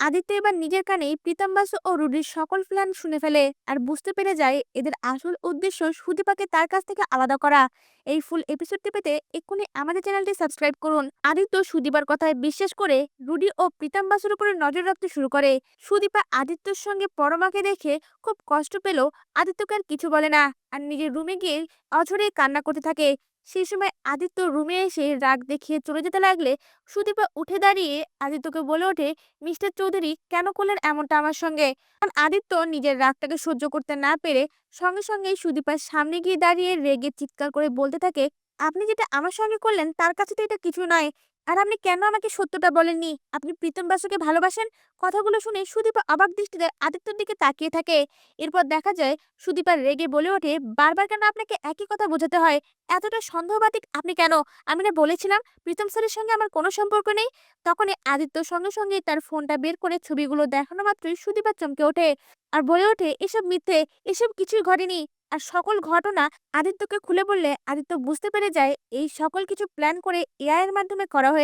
আদিত্য এবার নিজের কানেই প্রীতম বাসু ও রুডির সকল প্ল্যান শুনে ফেলে। আর বুঝতে পেরে যায় এদের আসল উদ্দেশ্য সুদীপাকে তার কাছ থেকে আলাদা করা। এই ফুল এপিসোডটি পেতে এক্ষুনি আমাদের চ্যানেলটি সাবস্ক্রাইব করুন। আদিত্য সুদীপার কথায় বিশ্বাস করে রুডি ও প্রীতম বাসুর উপরে নজর রাখতে শুরু করে। সুদীপা আদিত্যর সঙ্গে পরমাকে দেখে খুব কষ্ট পেলেও আদিত্যকে আর কিছু বলে না। আর নিজের রুমে গিয়ে অঝরে কান্না করতে থাকে। সেই সময় আদিত্য রুমে এসে রাগ দেখিয়ে চলে যেতে লাগলে সুদীপা উঠে দাঁড়িয়ে আদিত্যকে বলে ওঠে, মিস্টার চৌধুরী, কেন করলেন এমনটা আমার সঙ্গে? কারণ আদিত্য নিজের রাগটাকে সহ্য করতে না পেরে সঙ্গে সঙ্গেই সুদীপার সামনে গিয়ে দাঁড়িয়ে রেগে চিৎকার করে বলতে থাকে, আপনি যেটা আমার সঙ্গে করলেন, তার কাছে তো এটা কিছু নয় আর আপনি কেন আমাকে সত্যটা বলেননি? আপনি প্রীতম বাসুকে ভালোবাসেন? কথাগুলো শুনে সুদীপা অবাক দৃষ্টিতে আদিত্যর দিকে তাকিয়ে থাকে। এরপর দেখা যায়, সুদীপা রেগে বলে ওঠে, বারবার কেন আপনাকে একই কথা বোঝাতে হয়? এতটা সন্দেহবাতিক আপনি কেন? আমি না বলেছিলাম প্রীতম স্যারের সঙ্গে আমার কোনো সম্পর্ক নেই? তখনই আদিত্য সঙ্গে সঙ্গে তার ফোনটা বের করে ছবিগুলো দেখানো মাত্রই সুদীপা চমকে ওঠে আর বলে ওঠে, এসব মিথ্যে, এসব কিছুই ঘটেনি। আর সকল ঘটনা আদিত্যকে খুলে বললে আদিত্য বুঝতে পেরে যায়, এই সকল কিছু প্ল্যান করে এআই এর মাধ্যমে করা হয়েছে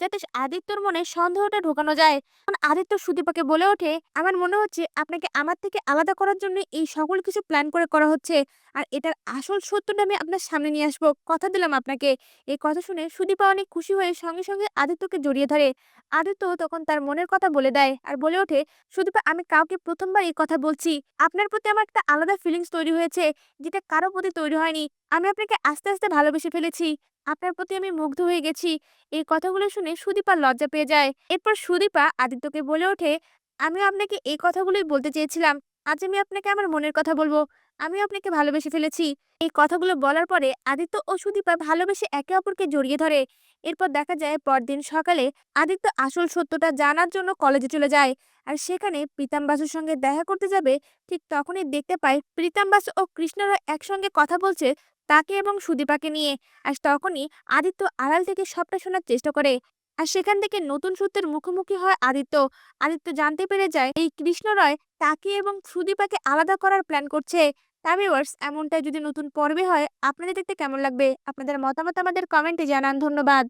যাতে আদিত্যর মনে সন্দেহটা ঢোকানো যায়। আদিত্য সুদীপাকে বলে ওঠে, আমার মনে হচ্ছে আপনাকে আমার থেকে আলাদা করার জন্য এই সকল কিছু প্ল্যান করে করা হচ্ছে। আর এটার আসল সত্যটা আমি আপনার সামনে নিয়ে আসব। কথা দিলাম আপনাকে। এই কথা শুনে সুদীপা অনেক খুশি হয়ে সঙ্গে সঙ্গে আদিত্যকে জড়িয়ে ধরে। আদিত্য তখন তার মনের কথা বলে দেয় আর বলে ওঠে, সুদীপা, আমি কাউকে প্রথমবার এই কথা বলছি। আপনার প্রতি আমার একটা আলাদা ফিলিংস তৈরি হয়েছে, যেটা কারও প্রতি তৈরি হয়নি। আমি আপনাকে আস্তে আস্তে ভালোবেসে ফেলেছি। আপনার প্রতি আমি মুগ্ধ হয়ে গেছি। এই কথাগুলো শুনে সুদীপা লজ্জা পেয়ে যায়। এরপর সুদীপা আদিত্যকে বলে ওঠে আমি আপনাকে এই কথাগুলোই বলতে চেয়েছিলাম। আজ আমি আপনাকে আমার মনের কথা বলব। আমি আপনাকে ভালোবেসে ফেলেছি। এই কথাগুলো বলার পরে আদিত্য ও সুদীপা ভালোবেসে একে অপরকে জড়িয়ে ধরে। এরপর দেখা যায় পরদিন সকালে আদিত্য আসল সত্যটা জানার জন্য কলেজে চলে যায়। আর সেখানে প্রীতম বাসুর সঙ্গে দেখা করতে যাবে, ঠিক তখনই দেখতে পায় প্রীতম বাসু ও কৃষ্ণরা একসঙ্গে কথা বলছে তাকে এবং সুদীপাকে নিয়ে। আর তখনই আদিত্য আড়াল থেকে সবটা শোনার চেষ্টা করে। আর সেখান থেকে নতুন সূত্রের মুখোমুখি হয় আদিত্য। আদিত্য জানতে পেরে যায়, এই কৃষ্ণ রয় তাকে এবং সুদীপাকে আলাদা করার প্ল্যান করছে। তা এমনটাই এমনটা যদি নতুন পর্বে হয়, আপনাদের দেখতে কেমন লাগবে? আপনাদের মতামত আমাদের কমেন্টে জানান। ধন্যবাদ।